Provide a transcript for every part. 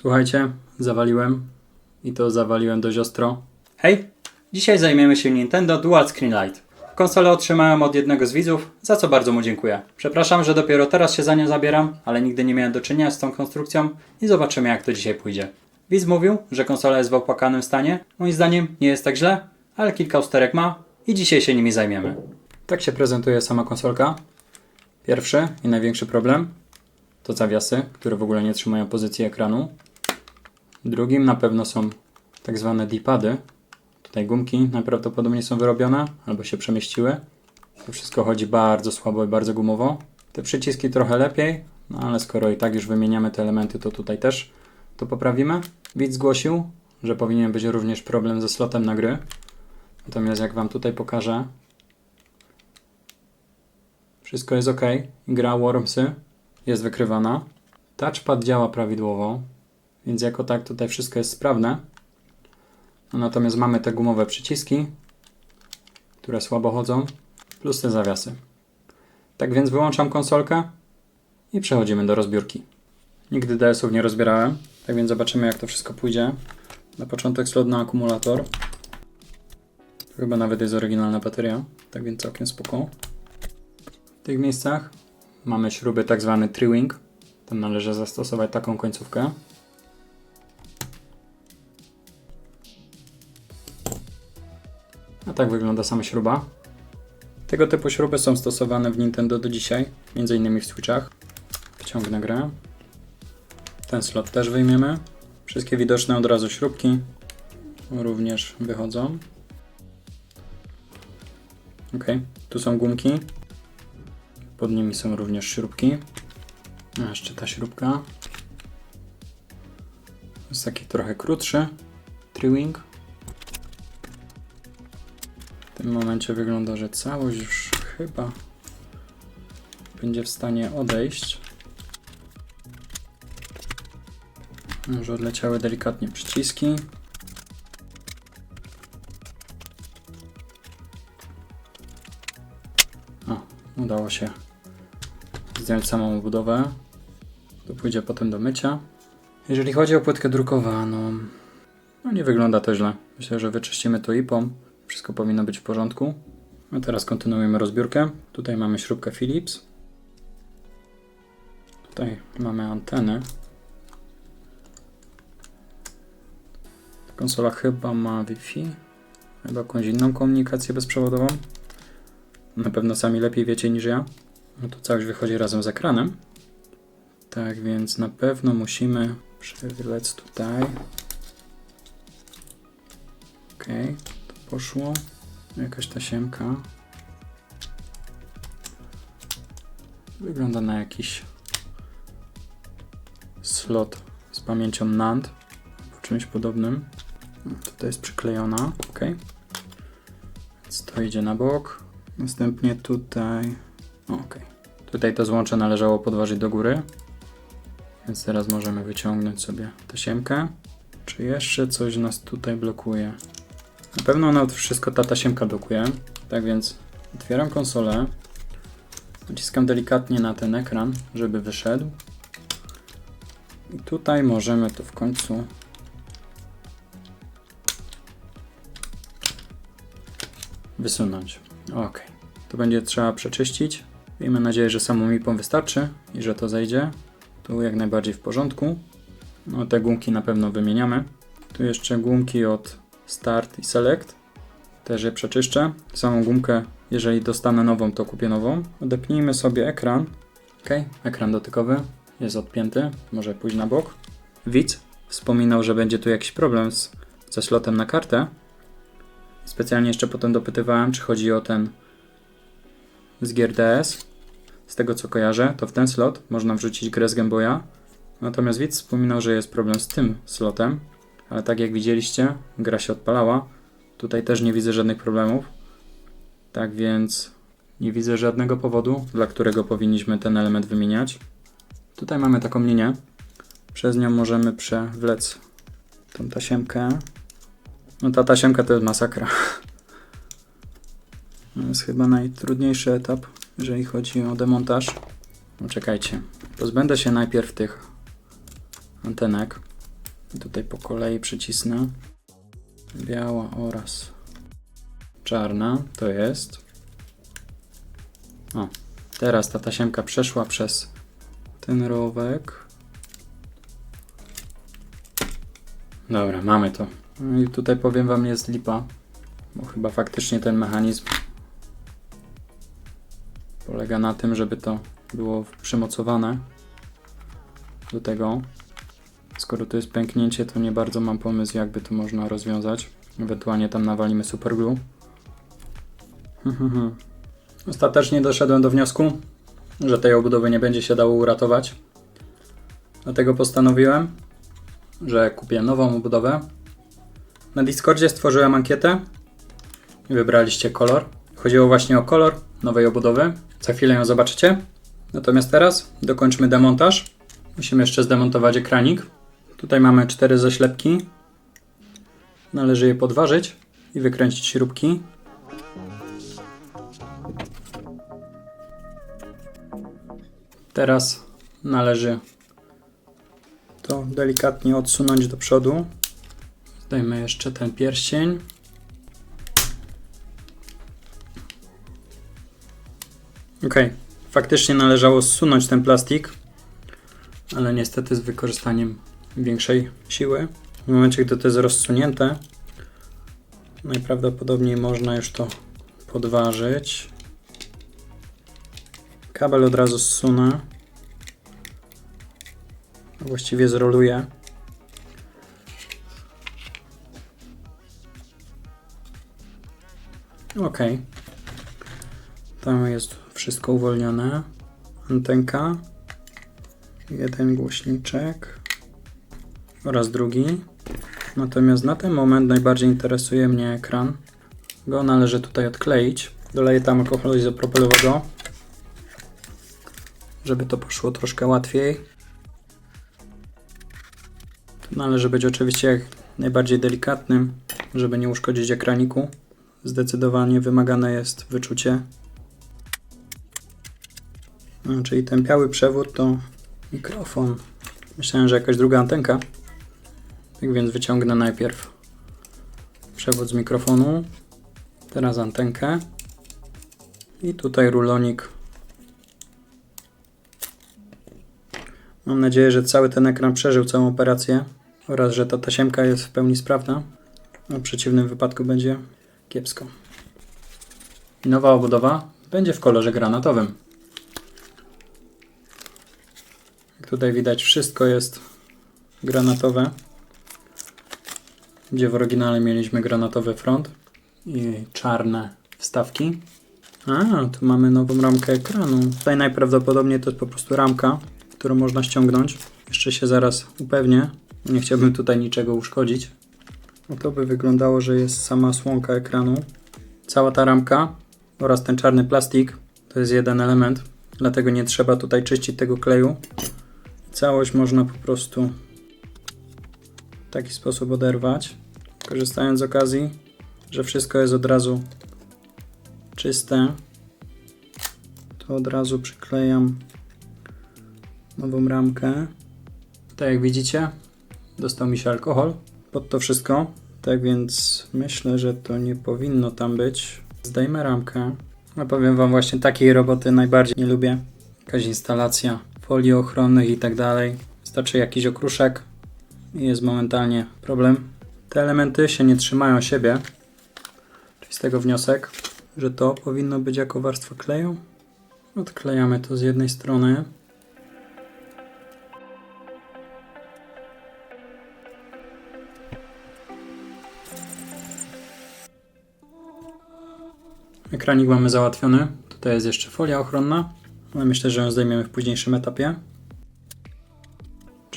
Słuchajcie, zawaliłem i to zawaliłem dość ostro. Hej, dzisiaj zajmiemy się Nintendo Dual Screen Lite. Konsolę otrzymałem od jednego z widzów, za co bardzo mu dziękuję. Przepraszam, że dopiero teraz się za nią zabieram, ale nigdy nie miałem do czynienia z tą konstrukcją i zobaczymy jak to dzisiaj pójdzie. Widz mówił, że konsola jest w opłakanym stanie. Moim zdaniem nie jest tak źle, ale kilka usterek ma i dzisiaj się nimi zajmiemy. Tak się prezentuje sama konsolka. Pierwszy i największy problem to zawiasy, które w ogóle nie trzymają pozycji ekranu. Drugim na pewno są tak zwane D-pady. Tutaj gumki najprawdopodobniej są wyrobione albo się przemieściły. To wszystko chodzi bardzo słabo i bardzo gumowo. Te przyciski trochę lepiej, no ale skoro i tak już wymieniamy te elementy, to tutaj też to poprawimy. Widz zgłosił, że powinien być również problem ze slotem na gry. Natomiast jak Wam tutaj pokażę, wszystko jest ok. Gra Wormsy jest wykrywana. Touchpad działa prawidłowo, więc jako tak tutaj wszystko jest sprawne. No natomiast mamy te gumowe przyciski, które słabo chodzą, plus te zawiasy. Tak więc wyłączam konsolkę i przechodzimy do rozbiórki. Nigdy DS-ów nie rozbierałem, tak więc zobaczymy jak to wszystko pójdzie. Na początek slot na akumulator. Chyba nawet jest oryginalna bateria, tak więc całkiem spoko. W tych miejscach mamy śruby tak zwany tri-wing. Tam należy zastosować taką końcówkę. Tak wygląda sama śruba. Tego typu śruby są stosowane w Nintendo do dzisiaj, innymi w Switchach. Wciągnę grę. Ten slot też wyjmiemy. Wszystkie widoczne od razu śrubki również wychodzą. Ok, tu są gumki. Pod nimi są również śrubki. A jeszcze ta śrubka. Jest taki trochę krótszy. Triwing. W tym momencie wygląda, że całość już chyba będzie w stanie odejść. Może odleciały delikatnie przyciski. O, udało się zdjąć samą budowę. To pójdzie potem do mycia. Jeżeli chodzi o płytkę drukowaną, no nie wygląda to źle. Myślę, że wyczyścimy to IPą. Wszystko powinno być w porządku. A teraz kontynuujemy rozbiórkę. Tutaj mamy śrubkę Philips. Tutaj mamy antenę. Konsola chyba ma Wi-Fi. Chyba jakąś inną komunikację bezprzewodową. Na pewno sami lepiej wiecie niż ja. No to całość wychodzi razem z ekranem. Tak więc na pewno musimy przewlec tutaj. Ok, to poszło. Jakaś tasiemka. Wygląda na jakiś slot z pamięcią NAND albo czymś podobnym. Tutaj jest przyklejona. Ok. Więc to idzie na bok. Następnie tutaj. Ok. Tutaj to złącze należało podważyć do góry. Więc teraz możemy wyciągnąć sobie tasiemkę. Czy jeszcze coś nas tutaj blokuje? Na pewno ona wszystko ta tasiemka blokuje. Tak więc otwieram konsolę. Naciskam delikatnie na ten ekran, żeby wyszedł. I tutaj możemy to w końcu wysunąć. Ok. To będzie trzeba przeczyścić. Miejmy nadzieję, że samą MIPą wystarczy i że to zejdzie. Tu jak najbardziej w porządku. No te gumki na pewno wymieniamy. Tu jeszcze gumki od Start i Select. Też je przeczyszczę. Samą gumkę, jeżeli dostanę nową, to kupię nową. Odepnijmy sobie ekran. Ok, ekran dotykowy jest odpięty. Może pójść na bok. Widz wspominał, że będzie tu jakiś problem z, ze slotem na kartę. Specjalnie jeszcze potem dopytywałem, czy chodzi o ten z gier DS. Z tego co kojarzę, to w ten slot można wrzucić grę z Game Boya. Natomiast widz wspominał, że jest problem z tym slotem, ale tak jak widzieliście, gra się odpalała. Tutaj też nie widzę żadnych problemów. Tak więc nie widzę żadnego powodu, dla którego powinniśmy ten element wymieniać. Tutaj mamy taką linię. Przez nią możemy przewlec tą tasiemkę. No ta tasiemka to jest masakra. To jest chyba najtrudniejszy etap, jeżeli chodzi o demontaż. No czekajcie, pozbędę się najpierw tych antenek. Tutaj po kolei przycisnę. Biała oraz czarna to jest. O, teraz ta tasiemka przeszła przez ten rowek. Dobra, mamy to. No i tutaj powiem wam jest lipa, bo chyba faktycznie ten mechanizm polega na tym, żeby to było przymocowane do tego. Skoro to jest pęknięcie, to nie bardzo mam pomysł, jakby to można rozwiązać. Ewentualnie tam nawalimy superglue. Ostatecznie doszedłem do wniosku, że tej obudowy nie będzie się dało uratować. Dlatego postanowiłem, że kupię nową obudowę. Na Discordzie stworzyłem ankietę i wybraliście kolor. Chodziło właśnie o kolor nowej obudowy. Za chwilę ją zobaczycie. Natomiast teraz dokończmy demontaż. Musimy jeszcze zdemontować ekranik. Tutaj mamy cztery zaślepki. Należy je podważyć i wykręcić śrubki. Teraz należy to delikatnie odsunąć do przodu. Zdejmę jeszcze ten pierścień. Ok, faktycznie należało zsunąć ten plastik, ale niestety z wykorzystaniem większej siły. W momencie, gdy to jest rozsunięte, najprawdopodobniej można już to podważyć. Kabel od razu zsunę. Właściwie zroluję. Ok. Tam jest wszystko uwolnione. Antenka. Jeden głośniczek. Oraz drugi. Natomiast na ten moment najbardziej interesuje mnie ekran. Go należy tutaj odkleić. Doleję tam alkoholu izopropylowego, żeby to poszło troszkę łatwiej. Należy być oczywiście jak najbardziej delikatnym, żeby nie uszkodzić ekraniku. Zdecydowanie wymagane jest wyczucie. No, czyli ten biały przewód to mikrofon. Myślałem, że jakaś druga antenka. Tak więc wyciągnę najpierw przewód z mikrofonu, teraz antenkę i tutaj rulonik. Mam nadzieję, że cały ten ekran przeżył całą operację oraz że ta tasiemka jest w pełni sprawna. W przeciwnym wypadku będzie kiepsko. Nowa obudowa będzie w kolorze granatowym. Jak tutaj widać, wszystko jest granatowe. Gdzie w oryginale mieliśmy granatowy front i czarne wstawki. A, tu mamy nową ramkę ekranu. Tutaj najprawdopodobniej to jest po prostu ramka, którą można ściągnąć. Jeszcze się zaraz upewnię. Nie chciałbym tutaj niczego uszkodzić. No to by wyglądało, że jest sama słonka ekranu. Cała ta ramka oraz ten czarny plastik to jest jeden element, dlatego nie trzeba tutaj czyścić tego kleju. Całość można po prostu w taki sposób oderwać, korzystając z okazji, że wszystko jest od razu czyste. To od razu przyklejam nową ramkę. Tak jak widzicie, dostał mi się alkohol pod to wszystko. Tak więc myślę, że to nie powinno tam być. Zdejmę ramkę. A powiem Wam właśnie takiej roboty najbardziej nie lubię. Jakaś instalacja folii ochronnych i tak dalej. Wystarczy jakiś okruszek jest momentalnie problem. Te elementy się nie trzymają siebie. Czyli z tego wniosek, że to powinno być jako warstwa kleju. Odklejamy to z jednej strony. Ekranik mamy załatwiony. Tutaj jest jeszcze folia ochronna, ale myślę, że ją zdejmiemy w późniejszym etapie.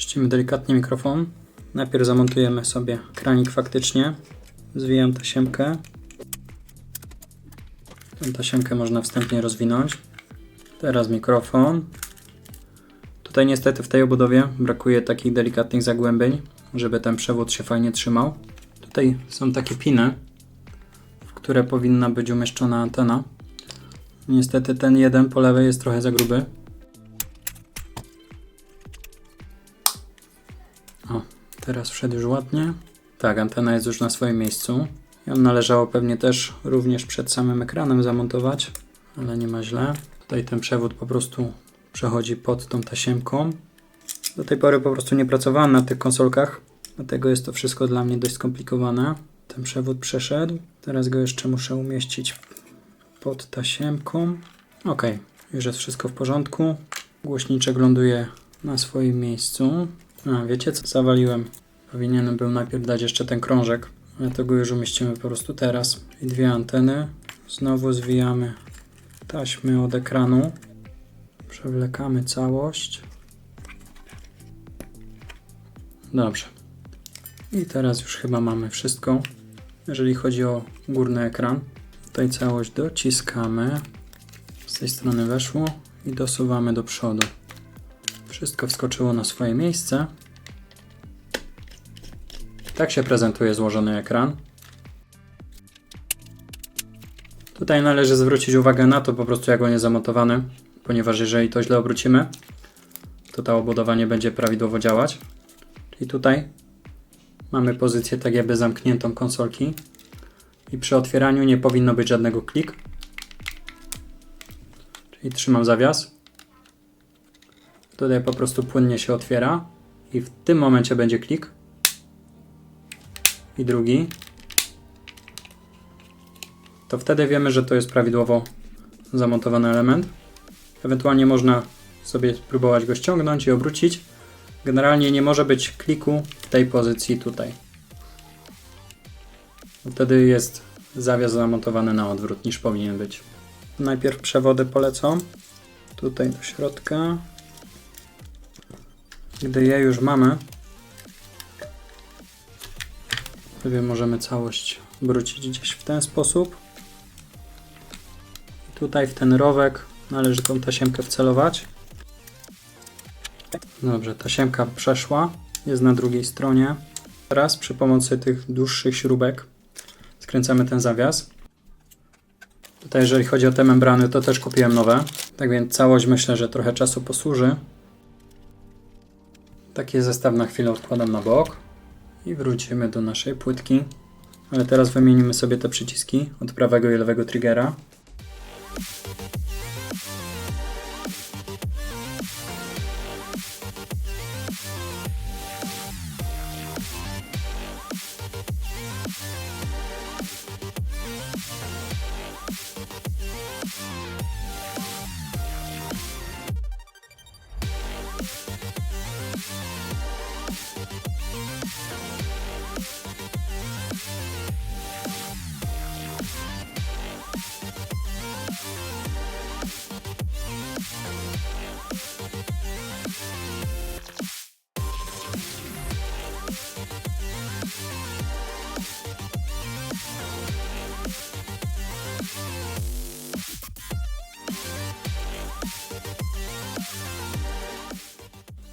Czyścimy delikatnie mikrofon. Najpierw zamontujemy sobie ekranik faktycznie. Zwijam tasiemkę. Tę tasiemkę można wstępnie rozwinąć. Teraz mikrofon. Tutaj niestety w tej obudowie brakuje takich delikatnych zagłębień, żeby ten przewód się fajnie trzymał. Tutaj są takie piny, w które powinna być umieszczona antena. Niestety ten jeden po lewej jest trochę za gruby. Teraz wszedł już ładnie. Tak, antena jest już na swoim miejscu. Ją należało pewnie też również przed samym ekranem zamontować, ale nie ma źle. Tutaj ten przewód po prostu przechodzi pod tą tasiemką. Do tej pory po prostu nie pracowałem na tych konsolkach, dlatego jest to wszystko dla mnie dość skomplikowane. Ten przewód przeszedł. Teraz go jeszcze muszę umieścić pod tasiemką. Ok, już jest wszystko w porządku. Głośniczek ląduje na swoim miejscu. A, wiecie co zawaliłem? Powinienem był najpierw dać jeszcze ten krążek, ale to go już umieścimy po prostu teraz. I dwie anteny. Znowu zwijamy taśmy od ekranu. Przewlekamy całość. Dobrze. I teraz już chyba mamy wszystko. Jeżeli chodzi o górny ekran, tutaj całość dociskamy. Z tej strony weszło i dosuwamy do przodu. Wszystko wskoczyło na swoje miejsce. Tak się prezentuje złożony ekran. Tutaj należy zwrócić uwagę na to po prostu jak on jest zamontowany, ponieważ jeżeli to źle obrócimy, to ta obudowa nie będzie prawidłowo działać. Czyli tutaj mamy pozycję tak jakby zamkniętą konsolki i przy otwieraniu nie powinno być żadnego klik. Czyli trzymam zawias. Tutaj po prostu płynnie się otwiera i w tym momencie będzie klik. I drugi. To wtedy wiemy, że to jest prawidłowo zamontowany element. Ewentualnie można sobie spróbować go ściągnąć i obrócić. Generalnie nie może być kliku w tej pozycji tutaj. Wtedy jest zawias zamontowany na odwrót niż powinien być. Najpierw przewody polecą tutaj do środka. Gdy je już mamy, sobie możemy całość wrócić gdzieś w ten sposób. Tutaj w ten rowek należy tą tasiemkę wcelować. Dobrze, tasiemka przeszła, jest na drugiej stronie. Teraz przy pomocy tych dłuższych śrubek skręcamy ten zawias. Tutaj jeżeli chodzi o te membrany, to też kupiłem nowe. Tak więc całość myślę, że trochę czasu posłuży. Taki zestaw na chwilę odkładam na bok i wrócimy do naszej płytki. Ale teraz wymienimy sobie te przyciski od prawego i lewego triggera.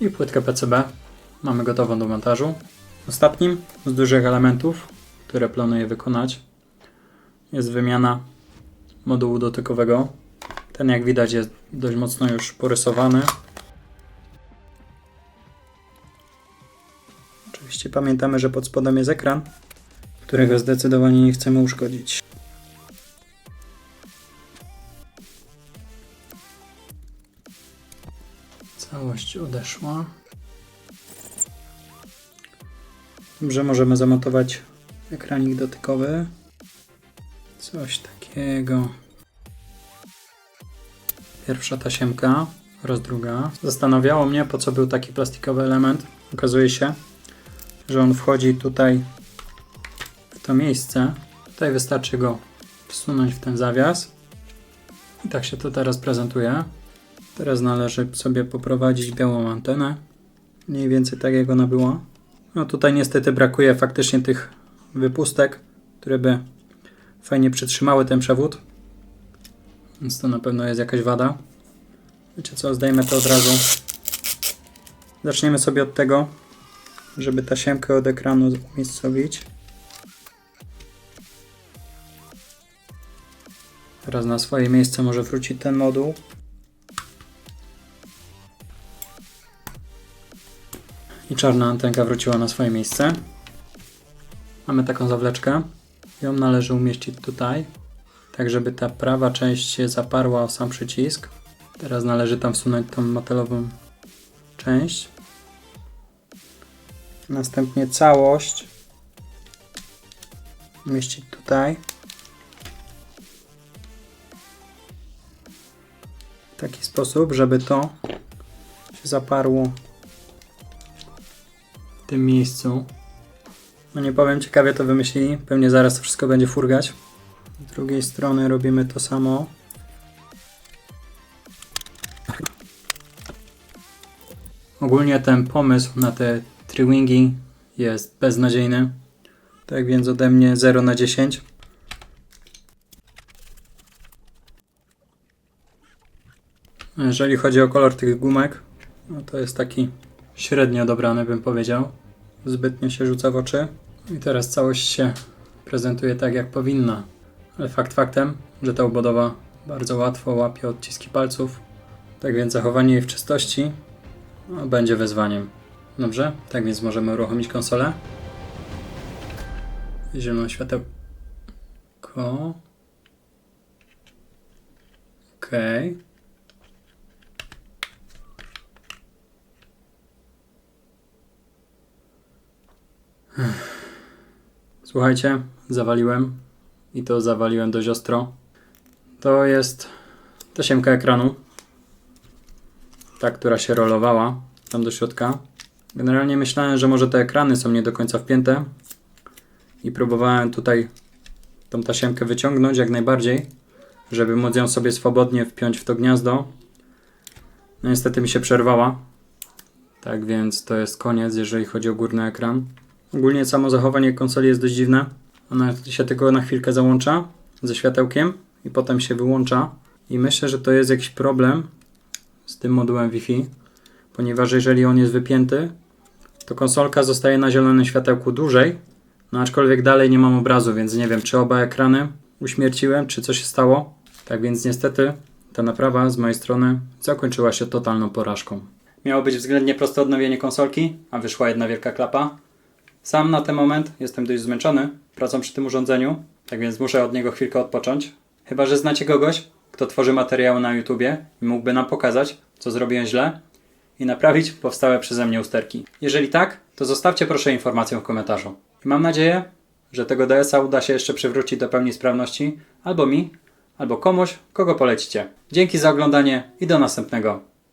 I płytkę PCB mamy gotową do montażu. Ostatnim z dużych elementów, które planuję wykonać, jest wymiana modułu dotykowego. Ten jak widać jest dość mocno już porysowany. Oczywiście pamiętamy, że pod spodem jest ekran, którego zdecydowanie nie chcemy uszkodzić. Całość odeszła. Dobrze, możemy zamontować ekranik dotykowy. Coś takiego. Pierwsza tasiemka oraz druga. Zastanawiało mnie, po co był taki plastikowy element. Okazuje się, że on wchodzi tutaj w to miejsce. Tutaj wystarczy go wsunąć w ten zawias. I tak się to teraz prezentuje. Teraz należy sobie poprowadzić białą antenę. Mniej więcej tak jak ona była. No tutaj niestety brakuje faktycznie tych wypustek, które by fajnie przytrzymały ten przewód. Więc to na pewno jest jakaś wada. Wiecie co, zdejmę to od razu. Zaczniemy sobie od tego, żeby tasiemkę od ekranu umiejscowić. Teraz na swoje miejsce może wrócić ten moduł. Czarna antenka wróciła na swoje miejsce. Mamy taką zawleczkę. Ją należy umieścić tutaj, tak żeby ta prawa część się zaparła o sam przycisk. Teraz należy tam wsunąć tą metalową część. Następnie całość umieścić tutaj. W taki sposób, żeby to się zaparło tym miejscu. No nie powiem, ciekawie to wymyślili. Pewnie zaraz to wszystko będzie furgać. Z drugiej strony robimy to samo. Ogólnie ten pomysł na te triwingi jest beznadziejny. Tak więc ode mnie 0 na 10. Jeżeli chodzi o kolor tych gumek, no to jest taki średnio dobrany, bym powiedział. Zbytnio się rzuca w oczy. I teraz całość się prezentuje tak, jak powinna. Ale fakt faktem, że ta obudowa bardzo łatwo łapie odciski palców. Tak więc zachowanie jej w czystości no, będzie wyzwaniem. Dobrze? Tak więc możemy uruchomić konsolę. Zielono światełko. Okej. Słuchajcie, zawaliłem i to zawaliłem dość ostro. To jest tasiemka ekranu. Ta, która się rolowała tam do środka. Generalnie myślałem, że może te ekrany są nie do końca wpięte i próbowałem tutaj tą tasiemkę wyciągnąć jak najbardziej, żeby móc ją sobie swobodnie wpiąć w to gniazdo. No niestety mi się przerwała. Tak więc to jest koniec, jeżeli chodzi o górny ekran. Ogólnie samo zachowanie konsoli jest dość dziwne. Ona się tylko na chwilkę załącza ze światełkiem i potem się wyłącza. I myślę, że to jest jakiś problem z tym modułem Wi-Fi, ponieważ jeżeli on jest wypięty, to konsolka zostaje na zielonym światełku dłużej, no aczkolwiek dalej nie mam obrazu, więc nie wiem, czy oba ekrany uśmierciłem, czy co się stało. Tak więc niestety ta naprawa z mojej strony zakończyła się totalną porażką. Miało być względnie proste odnowienie konsolki, a wyszła jedna wielka klapa. Sam na ten moment jestem dość zmęczony pracą przy tym urządzeniu, tak więc muszę od niego chwilkę odpocząć. Chyba, że znacie kogoś, kto tworzy materiały na YouTubie i mógłby nam pokazać, co zrobiłem źle i naprawić powstałe przeze mnie usterki. Jeżeli tak, to zostawcie proszę informację w komentarzu. I mam nadzieję, że tego DS-a uda się jeszcze przywrócić do pełni sprawności albo mi, albo komuś, kogo polecicie. Dzięki za oglądanie i do następnego.